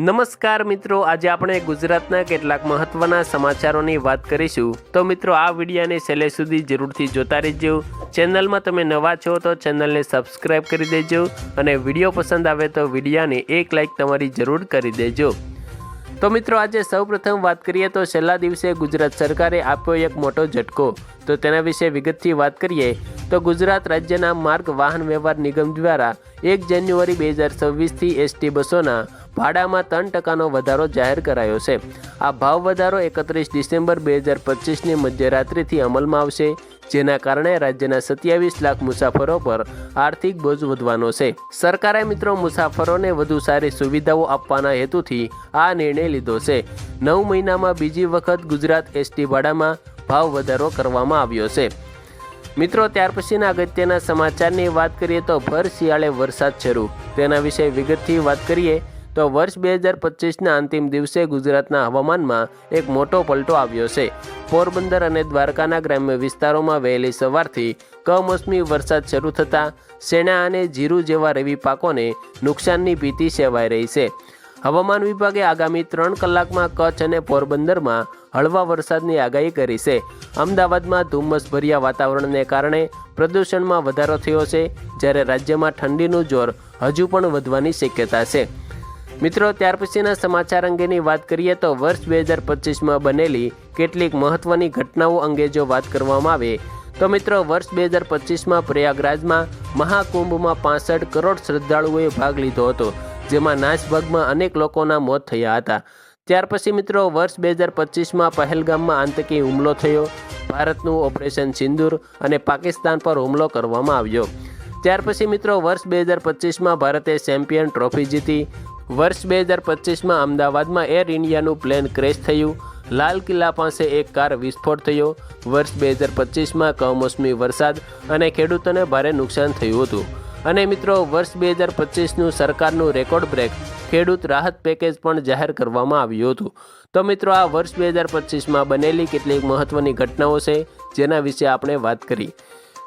નમસ્કાર મિત્રો, આજે આપણે ગુજરાતના કેટલાક મહત્વના સમાચારોની વાત કરીશું. તો મિત્રો, આ વિડીયાને છેલ્લે સુધી જરૂરથી જોતા રહેજો. ચેનલમાં તમે નવા છો તો ચેનલને સબસ્ક્રાઈબ કરી દેજો અને વીડિયો પસંદ આવે તો વિડીયાને એક લાઈક તમારી જરૂર કરી દેજો. તો મિત્રો, આજે સૌપ્રથમ વાત કરીએ તો છેલ્લા દિવસે ગુજરાત સરકારે આપ્યો એક મોટો ઝટકો. તો તેના વિશે વિગતથી વાત કરીએ તો ગુજરાત રાજ્યના માર્ગ વાહન વ્યવહાર નિગમ દ્વારા એક જાન્યુઆરી બે હજાર છવ્વીસથી એસટી બસોના ભાડામાં ત્રણ ટકાનો વધારો જાહેર કરાયો છે. આ ભાવ વધારો એકત્રીસ ડિસેમ્બર બે હજાર પચીસની મધ્યરાત્રિથી અમલમાં આવશે, જેના કારણે રાજ્યના સત્યાવીસ લાખ મુસાફરો પર આર્થિક બોજ વધવાનો છે. સરકારે મિત્રો મુસાફરોને વધુ સારી સુવિધાઓ આપવાના હેતુથી આ નિર્ણય લીધો છે. નવ મહિનામાં બીજી વખત ગુજરાત એસટી ભાડામાં ભાવ વધારો કરવામાં આવ્યો છે. મિત્રો, ત્યાર પછીના અગત્યના સમાચારની વાત કરીએ તો ભર શિયાળે વરસાદ શરૂ. તેના વિશે વિગતથી વાત કરીએ. તો વર્ષ બે હજાર પચીસના અંતિમ દિવસે ગુજરાતના હવામાનમાં એક મોટો પલટો આવ્યો છે. પોરબંદર અને દ્વારકાના ગ્રામ્ય વિસ્તારોમાં વહેલી સવારથી કમોસમી વરસાદ શરૂ થતાં શેણા અને જીરું જેવા રવિ પાકોને નુકસાનની ભીતિ સેવાઈ રહી છે. હવામાન વિભાગે આગામી ત્રણ કલાકમાં કચ્છ અને પોરબંદરમાં હળવા વરસાદની આગાહી કરી છે. અમદાવાદમાં ધુમ્મસભર્યા વાતાવરણને કારણે પ્રદૂષણમાં વધારો થયો છે, જ્યારે રાજ્યમાં ઠંડીનું જોર હજુ પણ વધવાની શક્યતા છે. મિત્રો, ત્યાર પછીના સમાચાર અંગેની વાત કરીએ તો વર્ષ બે હજાર પચીસમાં બનેલી કેટલીક મહત્વની ઘટનાઓ અંગે જો વાત કરવામાં આવે, તો મિત્રો, વર્ષ બે હજાર પચીસમાં પ્રયાગરાજમાં મહાકુંભમાં પાસઠ કરોડ શ્રદ્ધાળુઓએ ભાગ લીધો હતો, જેમાં નાસભાગમાં અનેક લોકોના મોત થયા હતા. ત્યાર પછી મિત્રો, વર્ષ બે હજાર પચીસમાં પહેલગામમાં આતંકી હુમલો થયો, ભારતનું ઓપરેશન સિંદૂર અને પાકિસ્તાન પર હુમલો કરવામાં આવ્યો. ત્યાર પછી મિત્રો, વર્ષ બે હજાર પચીસમાં ભારતે ચેમ્પિયન ટ્રોફી જીતી વર્ષ બે હજાર પચીસમાં અમદાવાદમાં એર ઇન્ડિયાનું પ્લેન ક્રેશ થયું. લાલ કિલ્લા પાસે એક કાર વિસ્ફોટ થયો. વર્ષ બે હજાર પચીસમાં કમોસમી વરસાદ અને ખેડૂતોને ભારે નુકસાન થયું હતું. અને મિત્રો, વર્ષ બે હજાર પચીસનું સરકારનું રેકોર્ડ બ્રેક, ખેડૂત રાહત પેકેજ પણ જાહેર કરવામાં આવ્યું હતું. તો મિત્રો, આ વર્ષ બે હજાર પચીસમાં બનેલી કેટલીક મહત્ત્વની ઘટનાઓ છે, જેના વિશે આપણે વાત કરી.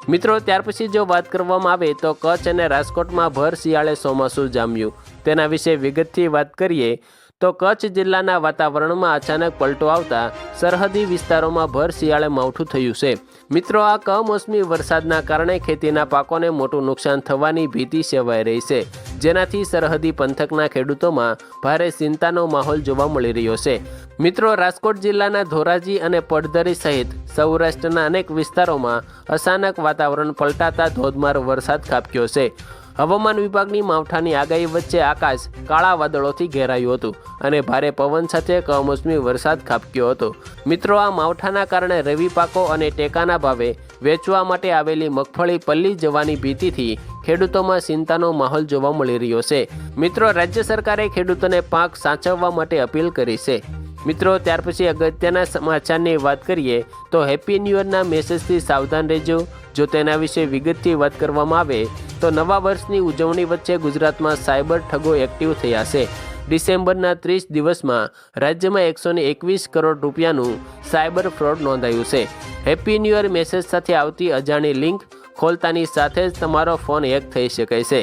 મિત્રો, ત્યાર પછી જો વાત કરવામાં આવે તો કચ્છ અને રાજકોટમાં ભર શિયાળે ચોમાસું જામ્યું. તેના વિશે વિગતથી વાત કરીએ, તો કચ્છ જિલ્લાના વાતાવરણમાં અચાનક પલટો આવતા સરહદી વિસ્તારોમાં ભર શિયાળે માવઠું થયું છે. મિત્રો, આ કમોસમી વરસાદના કારણે ખેતીના પાકોને મોટું નુકસાન થવાની ભીતિ સેવાઈ રહી છે. જેનાથી સરહદી પંથકના ખેડૂતોમાં ભારે ચિંતાનો માહોલ જોવા મળી રહ્યો છે. મિત્રો, રાજકોટ જિલ્લાના ધોરાજી અને પડધરી સહિત સૌરાષ્ટ્રના અનેક વિસ્તારોમાં અચાનક વાતાવરણ પલટાતા ધોધમાર વરસાદ ખાબક્યો છે. હવામાન વિભાગની માવઠાની આગાહી વચ્ચે આકાશ કાળા વાદળોથી ઘેરાયું હતું અને ભારે પવન સાથે કમોસમી વરસાદ ખાબક્યો હતો. મિત્રો, આ માવઠાના કારણે રવિ પાકો અને ટેકાના ભાવે વેચવા માટે આવેલી મગફળી પલ્લી જવાની ભીતિથી ખેડૂતોમાં ચિંતાનો માહોલ જોવા મળી રહ્યો છે. મિત્રો, રાજ્ય સરકારે ખેડૂતોને પાક સાચવવા માટે અપીલ કરી છે. મિત્રો, ત્યાર પછી અગત્યના સમાચારની વાત કરીએ તો હેપી ન્યૂ યરના મેસેજથી સાવધાન રહેજો. જો તેના વિશે વિગતથી વાત કરવામાં આવે, તો નવા વર્ષની ઉજવણી વચ્ચે ગુજરાતમાં સાયબર ઠગો એક્ટિવ થયા છે. ડિસેમ્બરના ત્રીસ દિવસમાં રાજ્યમાં એકસો એકવીસ કરોડ રૂપિયાનું સાયબર ફ્રોડ નોંધાયું છે. હેપી ન્યૂ યર મેસેજ સાથે આવતી અજાણી લિંક ખોલતાની સાથે જ તમારો ફોન હેક થઈ શકે છે.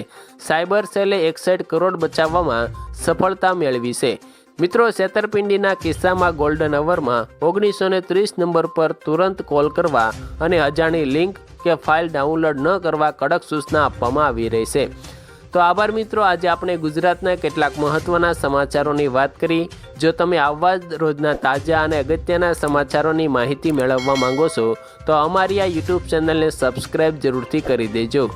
સાયબર સેલે એકસઠ કરોડ બચાવવામાં સફળતા મેળવી છે. મિત્રો, છેતરપિંડીના કિસ્સામાં ગોલ્ડન અવરમાં ઓગણીસો ને ત્રીસ નંબર પર તુરંત કોલ કરવા અને અજાણી લિંક કે ફાઇલ ડાઉનલોડ ન કરવા કડક સૂચના આપવામાં આવી રહી છે. તો આભાર મિત્રો, આજે આપણે ગુજરાતના કેટલાક મહત્ત્વના સમાચારોની વાત કરી. જો તમે આવા જ રોજના તાજા અને અગત્યના સમાચારોની માહિતી મેળવવા માંગો છો, તો અમારી આ યુટ્યુબ ચેનલને સબસ્ક્રાઈબ જરૂરથી કરી દેજો.